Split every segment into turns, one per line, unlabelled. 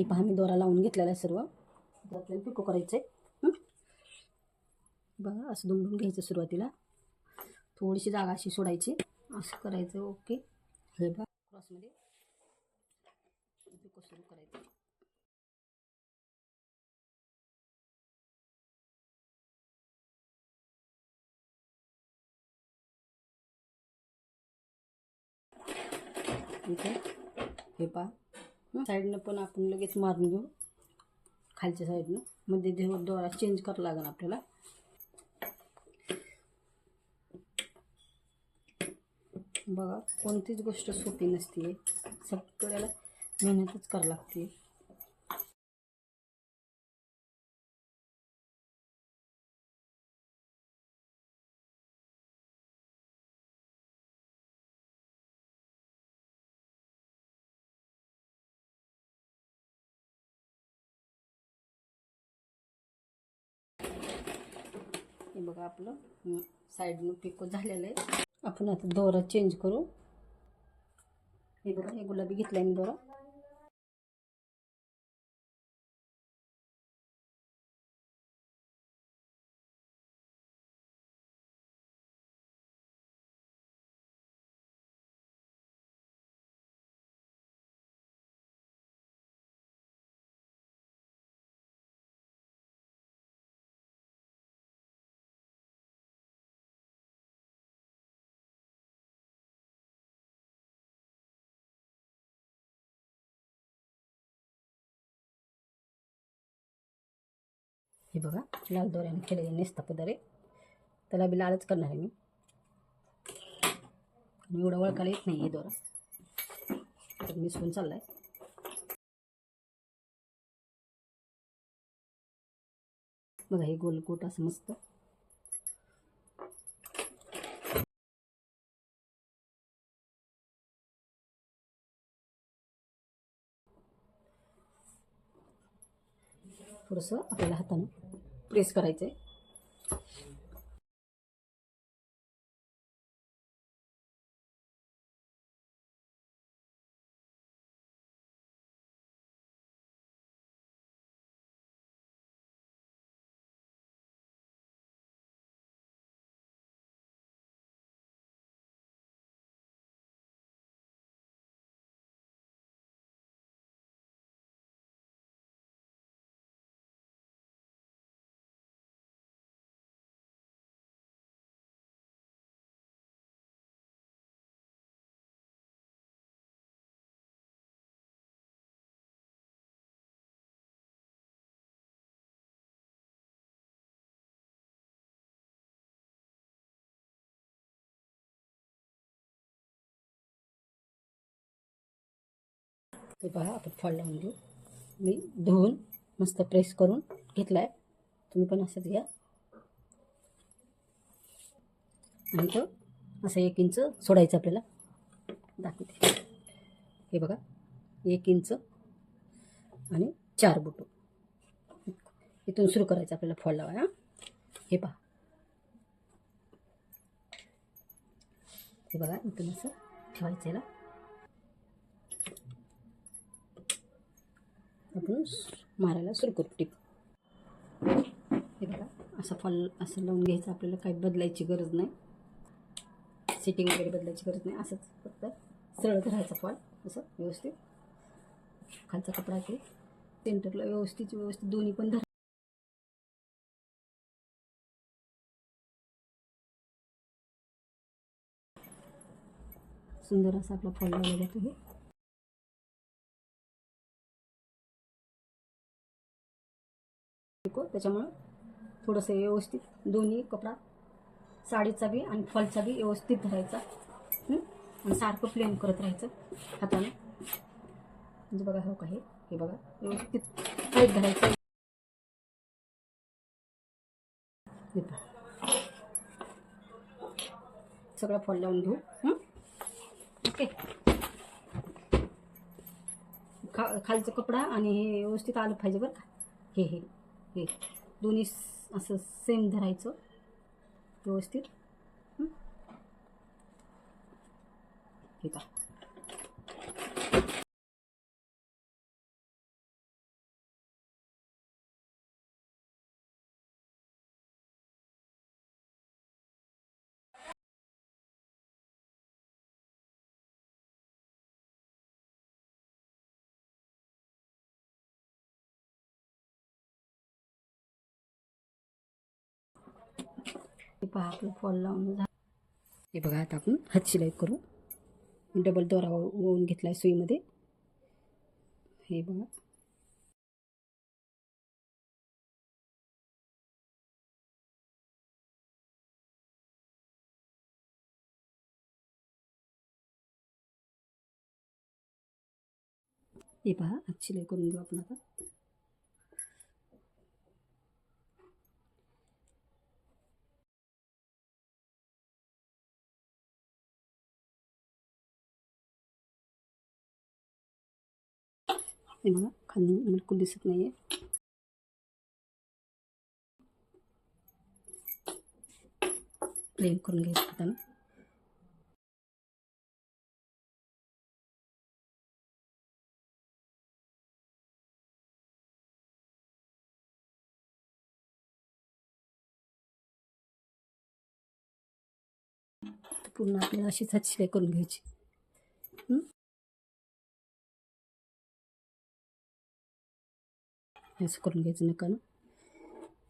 हे पहा मी दोरा लावून घेतलेला आहे सर्व. आपल्याला पिको करायचं आहे बघा असं दुमडून घ्यायचं सुरुवातीला. थोडीशी जागा अशी सोडायची. असं करायचं ओके. हे बघा क्रॉसमध्ये पिको सुरू करायचं. हे पहा. साईडनं पण आपण लगेच मारून घेऊ. खालच्या साईडनं. मध्ये देव दोरा चेंज करावं लागेल आपल्याला. बघा कोणतीच गोष्ट सोपी नसते सगळ्याला मेहनतच करावं लागते हे बघा आपलं साईडनं पिको झालेलं आहे. आपण आता दोरा चेंज करू. हे बघा हे गुलाबी घेतला मी दोरा. हे बघा लाल दोऱ्याने केलेले नेसता आहे त्याला बी लालच करणार आहे मी. एवढं एवढा वळखायला येत नाही हे दोरा. तर मिसळून चाललाय. बघा हे गोलकोट असं मस्त. थोडंसं आपल्याला हातानं प्रेस करायचं आहे ते पहा आपण फॉल लावून घेऊ. मी धुवून मस्त प्रेस करून घेतला आहे तुम्ही पण असंच घ्या. आणि तो असं एक इंच सोडायचं आपल्याला. दाखवते. हे बघा एक इंच आणि चार बुटू. इथून सुरू करायचं आपल्याला फळ लावा हां. हे पहा. हे बघा इथून असं ठेवायचं याला. आपण मारायला सुरू करू. टिप. हे बघा असं फल असं लावून घ्यायचं आपल्याला काही बदलायची गरज नाही. सिटिंग वगैरे बदलायची गरज नाही. असंच फक्त सरळ धरायचं फॉल असं व्यवस्थित. खालचा कपडा ते. सेंटरला व्यवस्थित व्यवस्थित दोन्ही पण धर. सुंदर असा आपला फॉल लावला जातो हे पिको त्याच्यामुळं थोडंसं व्यवस्थित दोन्ही कपडा साडीचा बी आणि फॉलचा बी व्यवस्थित धरायचा. आणि सारखं प्लेन करत राहायचं हाताने. म्हणजे बघा हो काही हे? बघा व्यवस्थित टाईट धरायचं. सगळं फॉल लावून घेऊ. ओके. खा खालचा कपडा आणि हे व्यवस्थित आलं पाहिजे बरं का? हे हे. हे दोन्ही असं सेम धरायचं. व्यवस्थित. ठीक हे का हे पहा आपलं फॉल लावून झालं. हे बघा आता आपण हात शिलाई करू. डबल दोरा ओवून घेतला आहे सुईमध्ये. हे बघा. हे पहा हात शिलाई करून घेऊ आपण आता. हे बघा खाली बिलकुल दिसत नाही आहे प्लेन करून घ्यायचं हातानं पूर्ण आपल्याला अशीच हात शिलाई करून घ्यायची असं करून घ्यायचं नका ना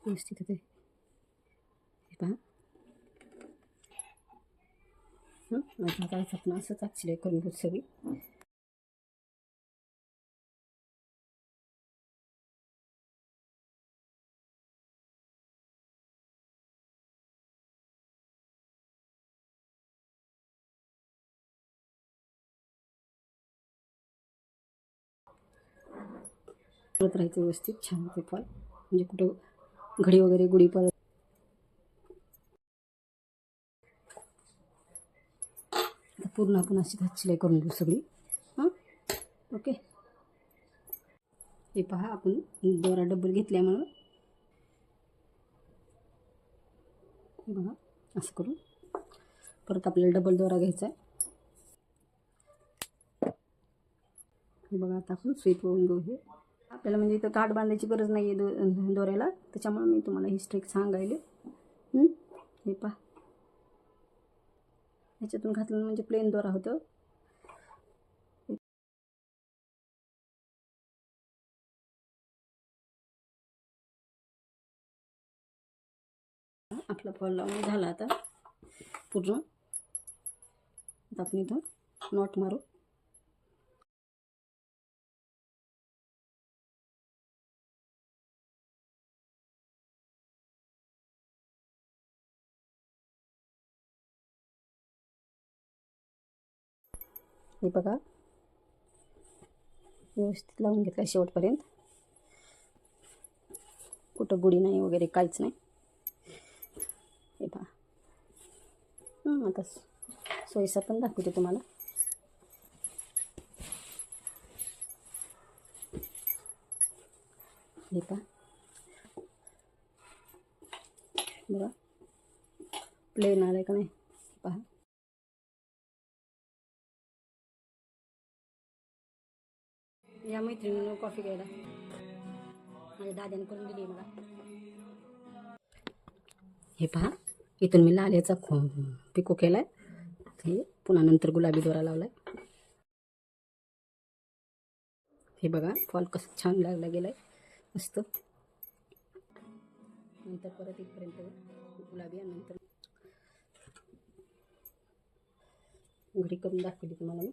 व्यवस्थित येते पहा हं? काय आपण असंच आत शिलाई करून घेऊ सगळी करत राहायचं व्यवस्थित छान ते फॉल म्हणजे कुठं घडी वगैरे गुढी परत पूर्ण आपण अशी हात शिलाई करून घेऊ सगळी. हां? ओके. हे पहा आपण दोरा डबल घेतल्यामुळं हे बघा असं करून परत आपल्याला डबल दोरा घ्यायचा आहे. बघा आता आपण स्वीप होऊन घेऊ हे. आपल्याला म्हणजे इथं काठ बांधायची गरज नाही आहे दो दोऱ्याला. त्याच्यामुळे मी तुम्हाला ही स्ट्रिक सांगायले. हे? पहा. ह्याच्यातून घातलं म्हणजे प्लेन दोरा होतं. आपला फॉल लावून झाला आता. पूर्ण. आता आपण इथं नॉट मारू. हे बघा. व्यवस्थित लावून घेतला शेवटपर्यंत. कुठं गुढी नाही वगैरे काहीच नाही. हे पहा. आता सोयीसा पण दाखवते तुम्हाला. हे पहा. बघा. प्लेन आलं का नाही? मैत्रिणीनं कॉफी घ्यायला. माझ्या दाद्याने करून दिली मला हे पहा इथून मी लाल्याचा खो पिको केला आहे हे पुन्हा नंतर गुलाबी दोरा लावला आहे हे बघा फॉल कसं छान लागला गेला आहे मस्त. नंतर परत इथपर्यंत गुलाबी आणि नंतर. घरी करून दाखवली तुम्हाला मी.